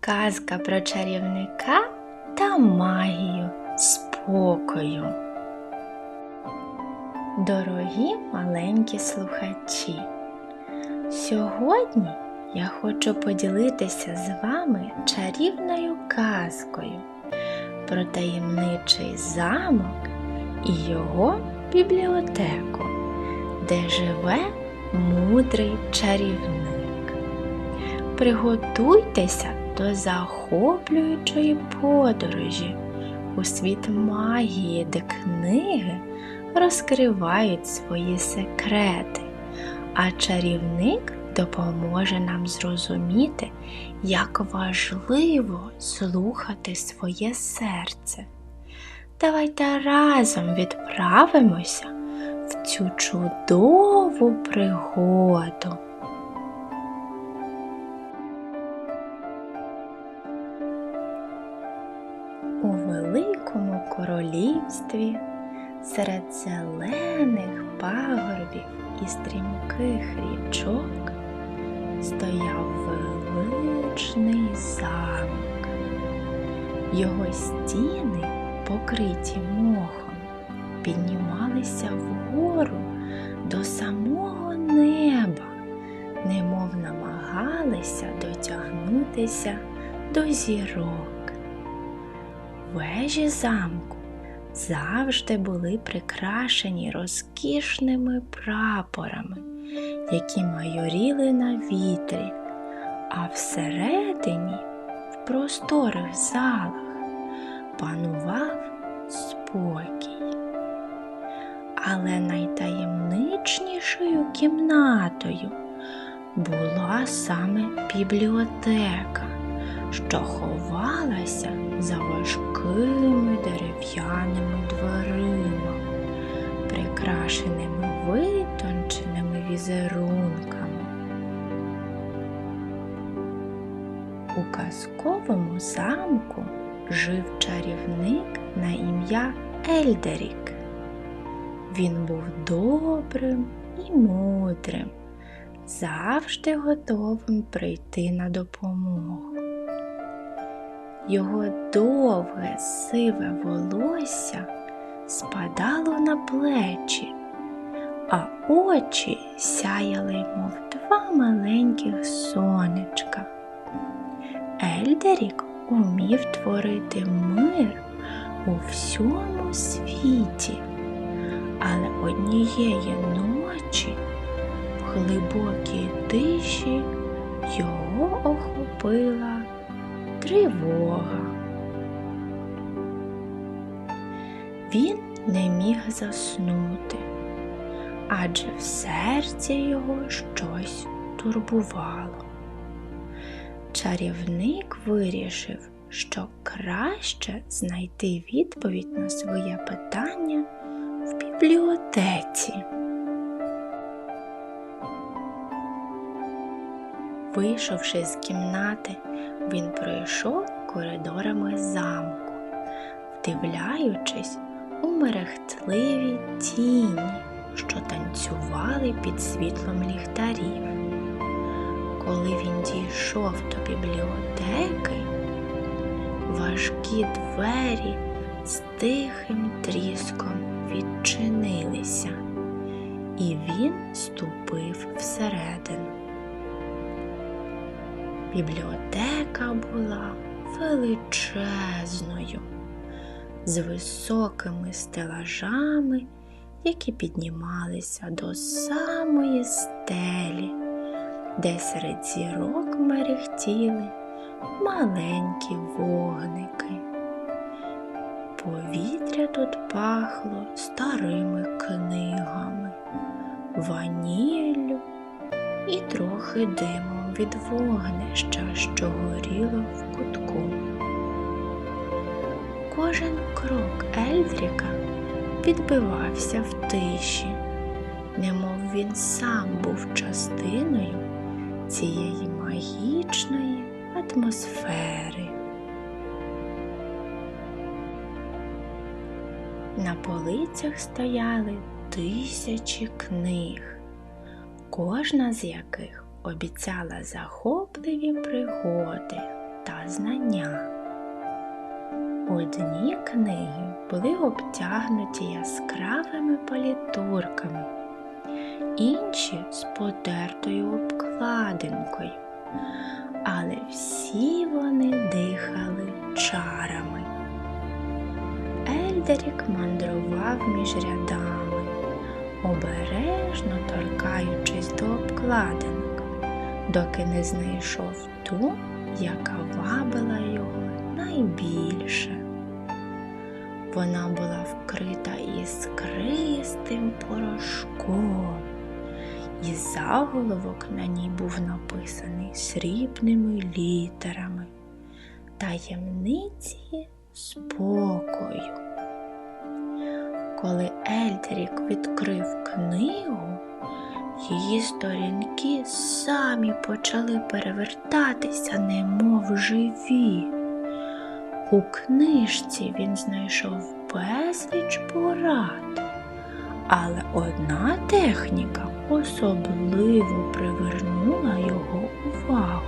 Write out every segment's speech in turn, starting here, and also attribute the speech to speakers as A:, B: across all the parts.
A: Казка про чарівника та магію спокою. Дорогі маленькі слухачі, сьогодні я хочу поділитися з вами чарівною казкою про таємничий замок і його бібліотеку, де живе мудрий чарівник. Приготуйтеся до захоплюючої подорожі у світ магії, де книги розкривають свої секрети, а чарівник допоможе нам зрозуміти, як важливо слухати своє серце. Давайте разом відправимося в цю чудову пригоду. У великому королівстві серед зелених пагорбів і стрімких річок стояв величний замок. Його стіни, покриті мохом, піднімалися вгору до самого неба, немов намагалися дотягнутися до зірок. Вежі замку завжди були прикрашені розкішними прапорами, які майоріли на вітрі, а всередині, в просторих залах, панував спокій. Але найтаємничнішою кімнатою була саме бібліотека, що ховалася за важкими дерев'яними дверима, прикрашеними витонченими візерунками. У казковому замку жив чарівник на ім'я Ельдерік. Він був добрим і мудрим, завжди готовим прийти на допомогу. Його довге сиве волосся спадало на плечі, а очі сяяли, мов два маленьких сонечка. Ельдерік умів творити мир у всьому світі, але однієї ночі в глибокій тиші його охопила тривога. Він не міг заснути, адже в серці його щось турбувало. Чарівник вирішив, що краще знайти відповідь на своє питання в бібліотеці. Вийшовши з кімнати, він пройшов коридорами замку, вдивляючись у мерехтливі тіні, що танцювали під світлом ліхтарів. Коли він дійшов до бібліотеки, важкі двері з тихим тріском відчинилися, і він ступив всередину. Бібліотека була величезною, з високими стелажами, які піднімалися до самої стелі, де серед зірок мерехтіли маленькі вогники. Повітря тут пахло старими книгами, ваніллю і трохи димом від вогнища, що горіло в кутку. Кожен крок Ельдріка відбивався в тиші, немов він сам був частиною цієї магічної атмосфери. На полицях стояли тисячі книг, кожна з яких обіцяла захопливі пригоди та знання. Одні книги були обтягнуті яскравими палітурками, інші з потертою обкладинкою, але всі вони дихали чарами. Ельдерік мандрував між рядами, обережно торкаючись до обкладинок, доки не знайшов ту, яка вабила його найбільше. Вона була вкрита іскристим порошком, і заголовок на ній був написаний срібними літерами таємниці спокою. Коли Ельдерік відкрив книгу, її сторінки самі почали перевертатися, немов живі. У книжці він знайшов безліч порад, але одна техніка особливо привернула його увагу.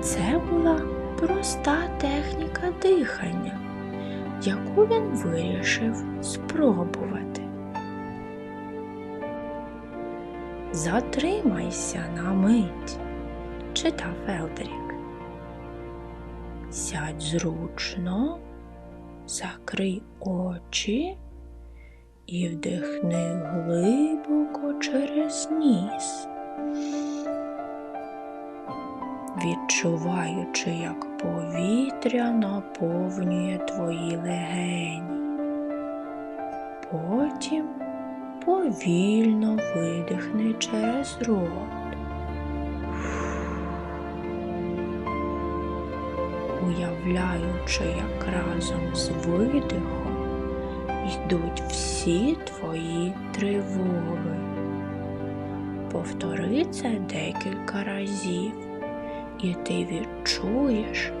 A: Це була проста техніка дихання, яку він вирішив спробувати. Затримайся на мить, читав Елдерік. Сядь зручно, закрий очі і вдихни глибоко через ніс, відчуваючи, як повітря наповнює твої легені. Потім повільно видихни через рот. Уявляючи, як разом з видихом йдуть всі твої тривоги. Повтори це декілька разів, і ти відчуєш,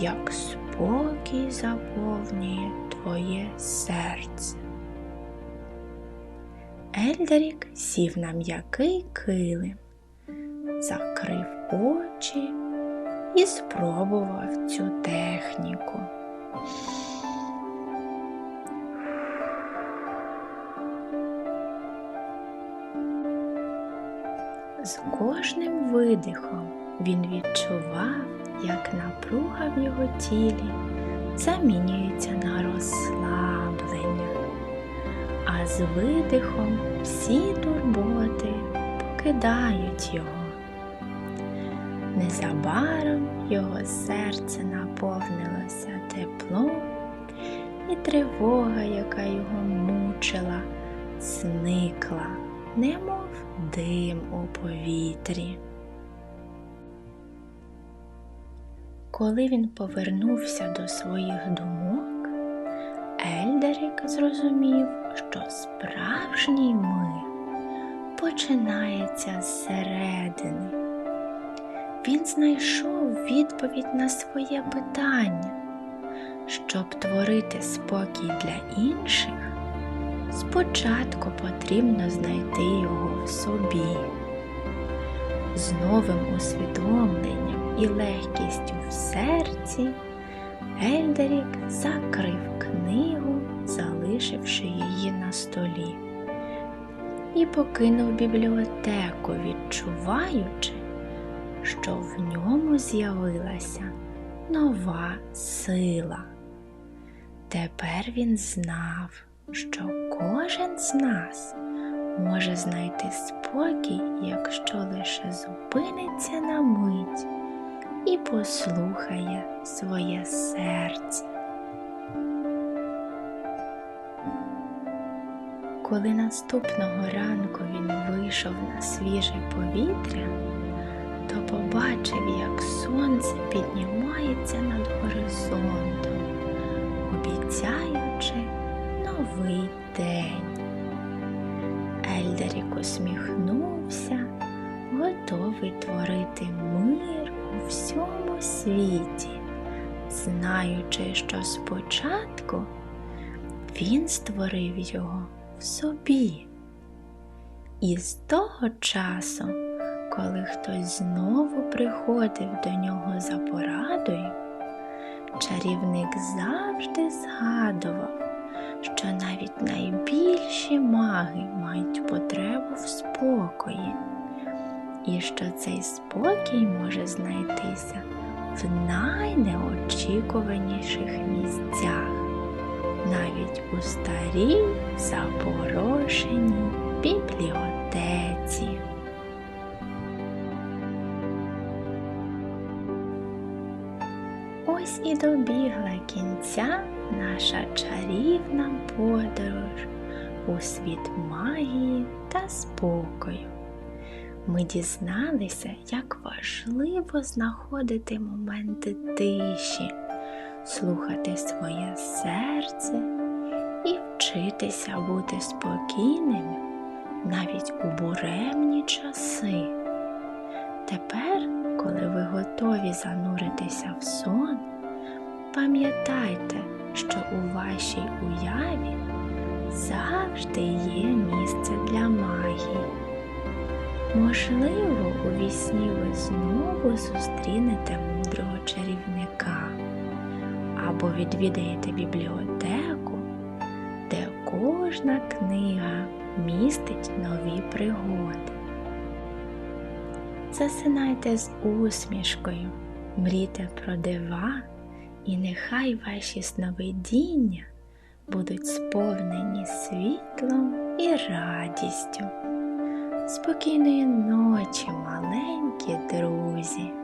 A: як спокій заповнює твоє серце. Ельдерік сів на м'який килим, закрив очі і спробував цю техніку. З кожним видихом він відчував, як напруга в його тілі замінюється на розслаблення, а з видихом всі турботи покидають його. Незабаром його серце наповнилося теплом, і тривога, яка його мучила, зникла, немов дим у повітрі. Коли він повернувся до своїх думок, Ельдерік зрозумів, що справжній мир починається зсередини. Він знайшов відповідь на своє питання. Щоб творити спокій для інших, спочатку потрібно знайти його в собі. З новим усвідомленням і легкістю в серці Ельдерік закрив книгу, залишивши її на столі, і покинув бібліотеку, відчуваючи, що в ньому з'явилася нова сила. Тепер він знав, що кожен з нас може знайти спокій, якщо лише зупиниться на мить і послухає своє серце. Коли наступного ранку він вийшов на свіже повітря, то побачив, як сонце піднімається над горизонтом, обіцяючи новий день. Ельдерік усміхнувся, готовий творити мир у всьому світі, знаючи, що спочатку він створив його в собі. І з того часу коли хтось знову приходив до нього за порадою, чарівник завжди згадував, що навіть найбільші маги мають потребу в спокої, і що цей спокій може знайтися в найнеочікуваніших місцях, навіть у старій запорошеній бібліотеці. Ось і добігла кінця наша чарівна подорож у світ магії та спокою. Ми дізналися, як важливо знаходити моменти тиші, слухати своє серце і вчитися бути спокійними навіть у буремні часи. Тепер, коли ви готові зануритися в сон, пам'ятайте, що у вашій уяві завжди є місце для магії. Можливо, у вісні ви знову зустрінете мудрого чарівника або відвідаєте бібліотеку, де кожна книга містить нові пригоди. Засинайте з усмішкою, мрійте про дива, і нехай ваші сновидіння будуть сповнені світлом і радістю. Спокійної ночі, маленькі друзі!